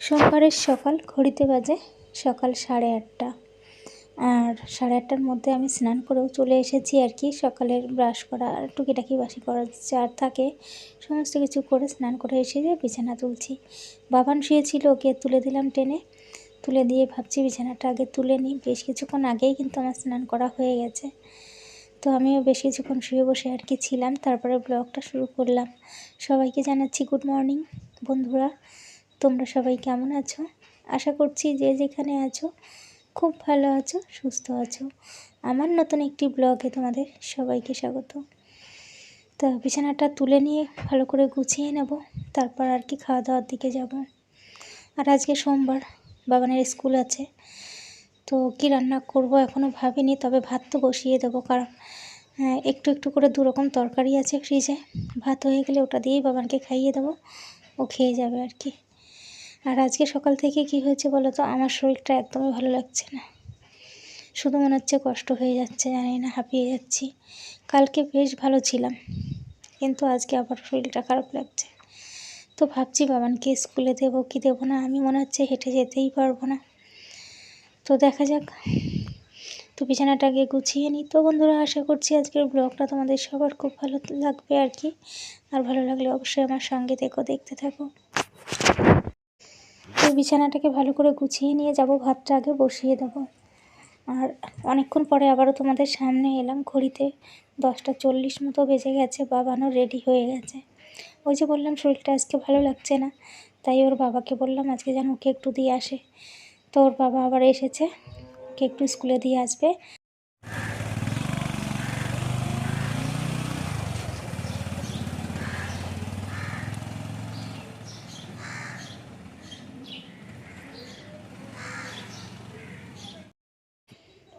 সোমবারের সকাল, ঘড়িতে বাজে সকাল সাড়ে আটটা। আর সাড়ে আটটার মধ্যে আমি স্নান করেও চলে এসেছি আর কি। সকালের ব্রাশ করা আর টুকিটাকি বাসি করা চার থাকে, সমস্ত কিছু করে স্নান করে এসে বিছানা তুলছি। বাবান শুয়েছিল, ওকে তুলে দিলাম টেনে। তুলে দিয়ে ভাবছি বিছানাটা আগে তুলে নিই। বেশ কিছুক্ষণ আগেই কিন্তু আমার স্নান করা হয়ে গেছে। তো আমিও বেশ কিছুক্ষণ শুয়ে বসে আর কি ছিলাম। তারপরে ব্লগটা শুরু করলাম। সবাইকে জানাচ্ছি গুড মর্নিং বন্ধুরা। তোমরা সবাই কেমন আছো? আশা করছি যে যেখানে আছো খুব ভালো আছো সুস্থ আছো। আমার নতুন একটি ব্লগে তোমাদের সবাইকে স্বাগত। তো বিছানাটা তুলে নিয়ে ভালো করে গুছিয়ে নেব তারপর আর কি খাওয়া দাওয়ার দিকে যাব। আর আজকে সোমবার বাবানের স্কুল আছে। তো কি রান্না করব এখনও ভাবিনি তবে ভাত তো বসিয়ে দেবো কারণ হ্যাঁ, একটু একটু করে দু রকম তরকারি আছে ফ্রিজে ভাত হয়ে গেলে ওটা দিয়েই বাবানকে খাইয়ে দেবো ও খেয়ে যাবে আর কি। আর আজকে সকাল থেকে কি হয়েছে বলো তো? আমার শরীরটা একদমই ভালো লাগছে না। শুধু মনে হচ্ছে কষ্ট হয়ে যাচ্ছে, জানি না, হাঁপিয়ে যাচ্ছি। কালকে বেশ ভালো ছিলাম, কিন্তু আজকে আবার শরীরটা খারাপ লাগছে। তো ভাবছি, বাবানকে স্কুলে দেবো কি দেবো না? আমি মনে হচ্ছে হেঁটে যেতেই পারব না। তো দেখা যাক। তো বিছানাটাকে গুছিয়ে নিই। তো বন্ধুরা, আশা করছি আজকের ব্লগটা তোমাদের সবার খুব ভালো লাগবে আর কি। আর ভালো লাগলে অবশ্যই আমার সঙ্গে দেখো দেখতে থাকো। তো বিছানাটাকে ভালো করে গুছিয়ে নিয়ে যাব, ভাতটা আগে বসিয়ে দেবো। আর অনেকক্ষণ পরে আবারও তোমাদের সামনে এলাম, ঘড়িতে দশটা চল্লিশ মতো বেজে গেছে বাবানও রেডি হয়ে গেছে। ওই যে বললাম, শরীরটা আজকে ভালো লাগছে না, তাই ওর বাবাকে বললাম, আজকে যেন ওকে একটু দিয়ে আসে। তো ওর বাবা আবার এসেছে, ওকে একটু স্কুলে দিয়ে আসবে।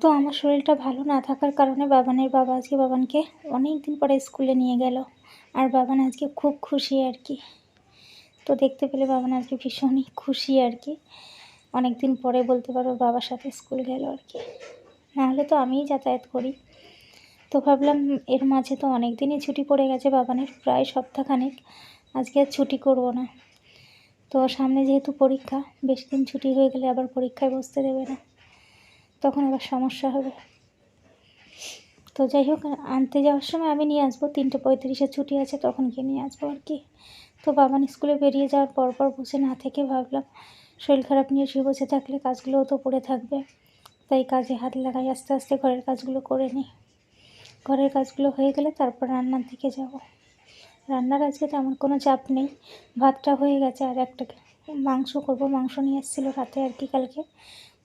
তো আমার শরীরটা ভালো না থাকার কারণে বাবানের বাবা আজকে বাবানকে অনেক দিন পরে স্কুলে নিয়ে গেল। আর বাবান আজকে খুব খুশি আর কি। তো দেখতে পেলে বাবান আজকে ভীষণই খুশি আর কি। অনেক দিন পরে বলতে পারো বাবার সাথে স্কুল গেল আর কি। নাহলে তো আমিই যাতায়াত করি। তো ভাবলাম এর মাঝে তো অনেক দিনই ছুটি পড়ে গেছে বাবানের, প্রায় সপ্তাহখানেক। আজকে আর ছুটি করব না। তো সামনে যেহেতু পরীক্ষা, বেশ দিন ছুটি হয়ে গেলে আবার পরীক্ষায় বসতে দেবে না। তখন আবার সমস্যা হবে। তো যাই হোক, আনতে যাওয়ার সময় আমি নিয়ে আসব, তিনটে পঁয়ত্রিশে ছুটি আছে, তখন গিয়ে নিয়ে আসব আর কি। তো বাবান স্কুলে বেরিয়ে যাওয়ার পর পর বসে না থেকে ভাবলাম, শরীর খারাপ নিয়ে শুয়ে বসে থাকলে কাজগুলোও তো পড়ে থাকবে। তাই কাজে হাত লাগাই, আস্তে আস্তে ঘরের কাজগুলো করে নিই। ঘরের কাজগুলো হয়ে গেলে তারপর রান্নার দিকে যাব। রান্নার আজকে তেমন কোনো চাপ নেই, ভাতটা হয়ে গেছে আর একটা মাংস করব। মাংস নিয়ে এসেছিল রাতে আর কি কালকে।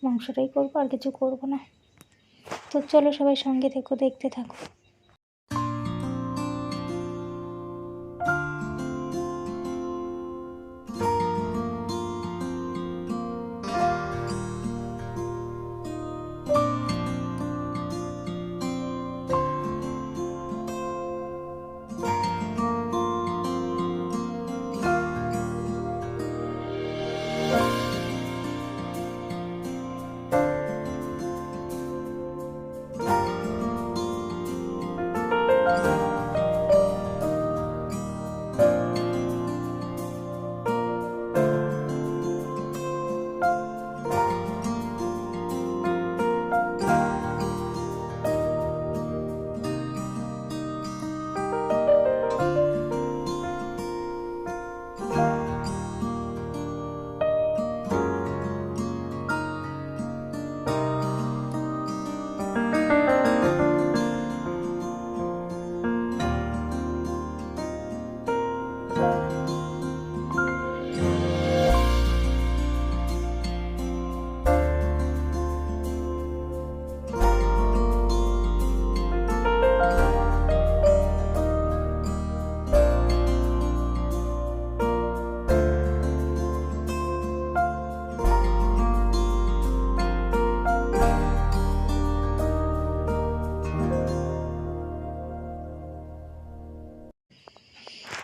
মাংসটাই করব আর কিছু করব না। তো চলো সবাই সঙ্গে থেকো দেখতে থাকো।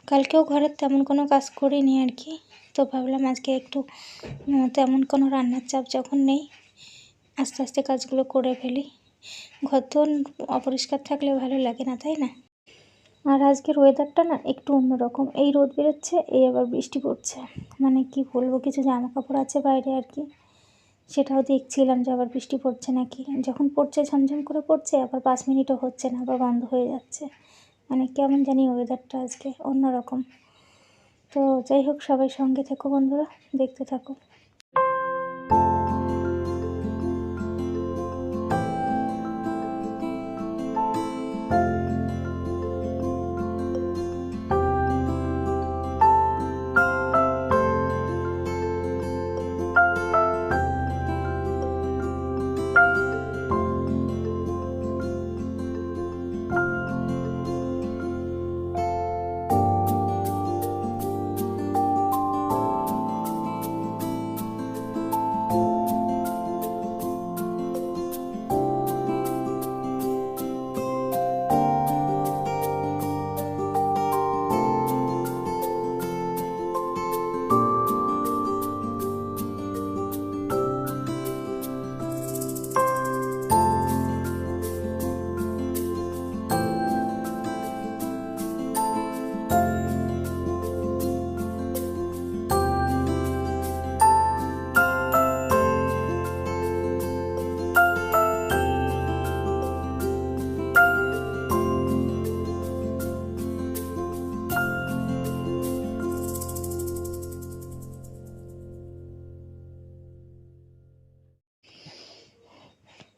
কালকেও ঘরের তেমন কোনো কাজ করিনি আর কি। তো ভাবলাম আজকে একটু তেমন কোনো রান্নার চাপ যখন নেই, আস্তে আস্তে কাজগুলো করে ফেলি। ঘর তো অপরিষ্কার থাকলে ভালো লাগে না, তাই না? আর আজকের ওয়েদারটা না একটু অন্যরকম। এই রোদ বেরোচ্ছে, এই আবার বৃষ্টি পড়ছে। মানে কি বলব, কিছু জামা কাপড় আছে বাইরে আর কি। সেটাও দেখছিলাম যে আবার বৃষ্টি পড়ছে নাকি। যখন পড়ছে ঝমঝম করে পড়ছে, আবার পাঁচ মিনিটও হচ্ছে না আবার বন্ধ হয়ে যাচ্ছে। মানে কেমন জানি ওয়েদারটা আজকে অন্যরকম। তো যাই হোক, সবাই সঙ্গে থেকো বন্ধুরা, দেখতে থাকো।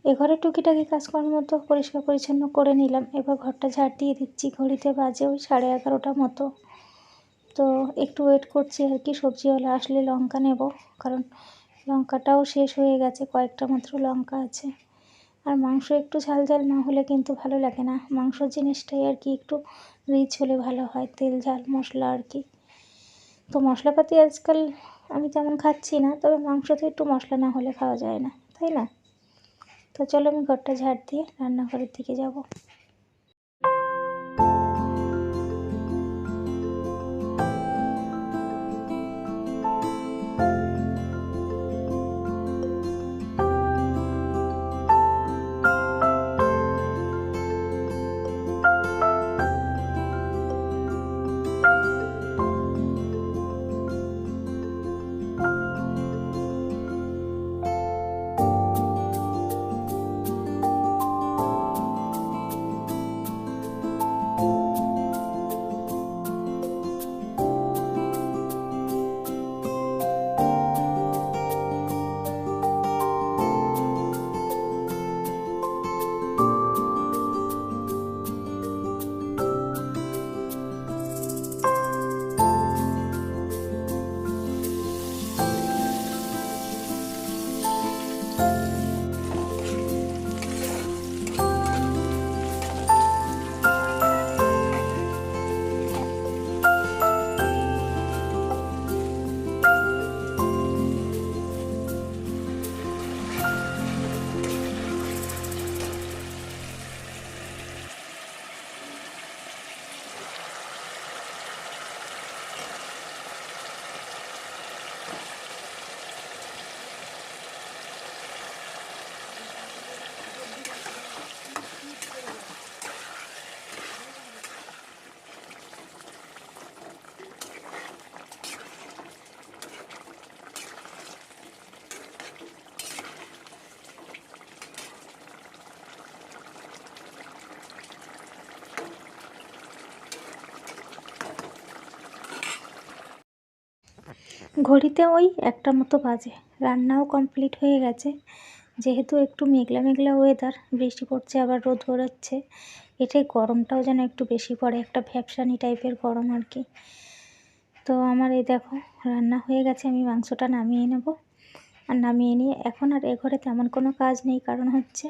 এ ঘরে টুকিটাকি কাজকর্ম তো পরিষ্কার পরিচ্ছন্ন করে নিলাম। এবার ঘরটা ঝাড় দিয়ে দিচ্ছি। ঘড়িতে বাজে ওই সাড়ে এগারোটা মতো। তো একটু ওয়েট করছি আর কি। সবজিওয়ালা আসলে লঙ্কা নেব। কারণ লঙ্কাটাও শেষ হয়ে গেছে। কয়েকটা মাত্র লঙ্কা আছে। আর মাংস একটু ঝাল ঝাল না হলে কিন্তু ভালো লাগে না। মাংস জিনিসটাই আর কি একটু রিচ হলে ভালো হয়। তেল, ঝাল, মশলা আর কি। তো মশলাপাতি আজকাল আমি তেমন খাচ্ছি না। তবে মাংসতে একটু মশলা না হলে খাওয়া যায় না। তাই না? তো চলো আমি ঘরটা ঝাড় দিয়ে রান্নাঘরের দিকে যাব। ঘড়িতে ওই একটা মতো বাজে। রান্নাও কমপ্লিট হয়ে গেছে। যেহেতু একটু মেঘলা মেঘলা ওয়েদার বৃষ্টি পড়ছে, আবার রোদ বেরোচ্ছে এটাই গরমটাও যেন একটু বেশি পড়ে, একটা ভ্যাপসানি টাইপের গরম আর কি। তো আমার এই দেখো, রান্না হয়ে গেছে, আমি মাংসটা নামিয়ে নেব। আর নামিয়ে নিয়ে এখন আর এ ঘরে তেমন কোনো কাজ নেই, কারণ হচ্ছে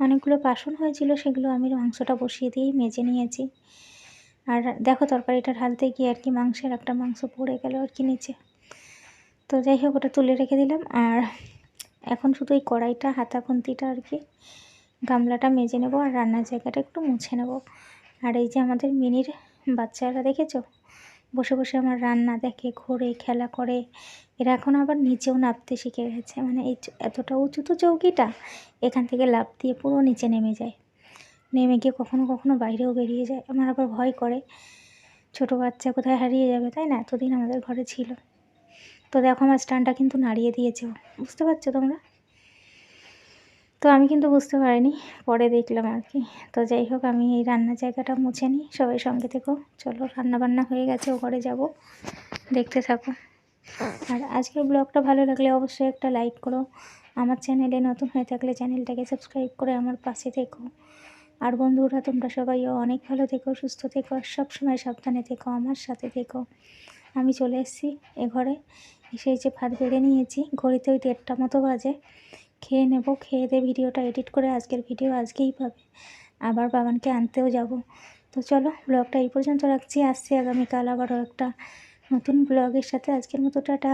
অনেকগুলো বাসন হয়েছিল, সেগুলো আমি মাংসটা বসিয়ে দিয়েই মেজে নিয়েছি। আর দেখো, তরকারিটা ঢালতে গিয়ে আর কি মাংসের একটা মাংস পড়ে গেল আর কি নিচে। তো যাই হোক, ওটা তুলে রেখে দিলাম। আর এখন শুধু এই কড়াইটা হাতা খুন্তিটা আর কি, গামলাটা মেজে নেব আর রান্নার জায়গাটা একটু মুছে নেব। আর এই যে আমাদের মিনির বাচ্চারা দেখেছ? বসে বসে আমার রান্না দেখে, ঘোরে, খেলা করে। এরা এখন আবার নিচেও নামতে শিখে গেছে। মানে এই এতটা উঁচু তো চৌকিটা, এখান থেকে লাফ দিয়ে পুরো নিচে নেমে যায়। নেমে গিয়ে কখনো কখনো বাইরেও বেরিয়ে যায়। আমার আবার ভয় করে। ছোটো বাচ্চা কোথায় হারিয়ে যাবে, তাই না? এতদিন আমাদের ঘরে ছিল। তো দেখো আমার স্ট্যান্ডটা কিন্তু নাড়িয়ে দিয়েছে। বুঝতে পারছ তোমরা? তো আমি কিন্তু বুঝতে পারিনি, পরে দেখলাম আর কি। তো যাই হোক, আমি এই রান্নার জায়গাটা মুছে নিই, সবাই সঙ্গে থেকো। চলো রান্না বান্না হয়ে গেছে, ও ঘরে যাব। দেখতে থাকো। আর আজকের ব্লগটা ভালো লাগলে অবশ্যই একটা লাইক করো। আমার চ্যানেলে নতুন হয়ে থাকলে চ্যানেলটাকে সাবস্ক্রাইব করে আমার পাশে থেকো। আর বন্ধুরা, তোমরা সবাইও অনেক ভালো থেকো, সুস্থ থেকো সবসময় সাবধানে থেকো, আমার সাথে থেকো। আমি চলে এসেছি এ ঘরে। এসে যে ভাত বেড়ে নিয়েছি। ঘড়িতে ওই দেড়টা মতো বাজে। খেয়ে নেব, খেয়ে দিয়ে ভিডিওটা এডিট করে আজকের ভিডিও আজকেই পাবে। আবার বাবানকে আনতেও যাব। তো চলো, ব্লগটা এই পর্যন্ত রাখছি। আসছি আগামীকাল আবারও একটা নতুন ব্লগের সাথে। আজকের মতো টাটা।